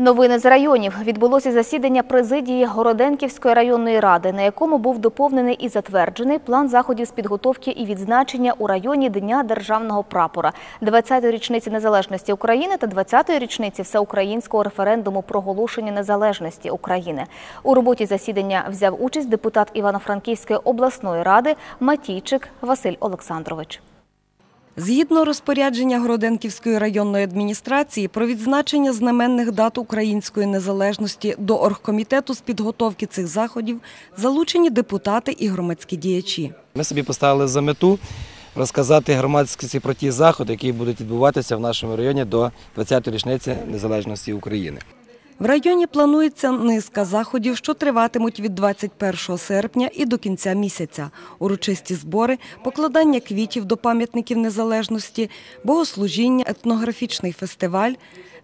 Новини з районів відбулося засідання президії Городенківської районної ради, на якому був доповнений і затверджений план заходів з підготовки і відзначення у районі Дня державного прапора, 20-ї річниці незалежності України та 20-ї річниці всеукраїнського референдуму проголошення незалежності України. У роботі засідання взяв участь депутат Івано-Франківської обласної ради Матійчик Василь Олександрович. Згідно розпорядження Городенківської районної адміністрації про відзначення знаменних дат української незалежності до оргкомітету з підготовки цих заходів залучені депутати і громадські діячі. Ми собі поставили за мету розказати громадськості про ті заходи, які будуть відбуватися в нашому районі до 20-ї річниці незалежності України. В районі планується низка заходів, що триватимуть від 21 серпня і до кінця місяця. Урочисті збори, покладання квітів до пам'ятників незалежності, богослужіння, етнографічний фестиваль,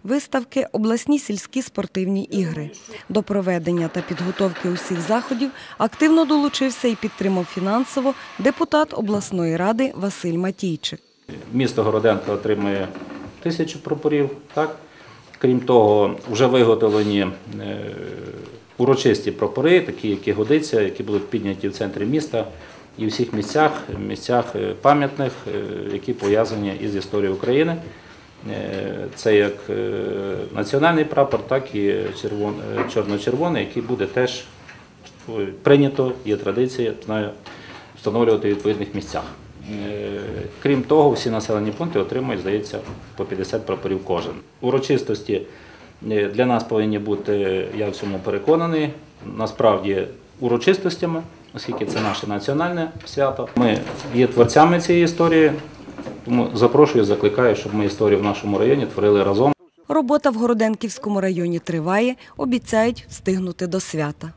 виставки, обласні сільські спортивні ігри. До проведення та підготовки усіх заходів активно долучився і підтримав фінансово депутат обласної ради Василь Матійчик. Місто Городенко отримує тисячу прапорів. Так? Крім того, вже виготовлені е, урочисті прапори, такі, які годиться, які будуть підняті в центрі міста і в всіх місцях, місцях е, пам'ятних, е, які пов'язані із історією України. Це як національний прапор, так і чорно-червоний, який буде теж прийнято, є традиція, знаю, встановлювати в відповідних місцях. Крім того, всі населені пункти отримують, здається, по 50 прапорів кожен. Урочистості е, для нас повинні бути, я в цьому переконаний, насправді урочистостями, оскільки це наше національне свято. Ми є творцями цієї історії, тому запрошую, закликаю, щоб ми історію в нашому районі творили разом. Робота в Городенківському районі триває, обіцяють встигнути до свята.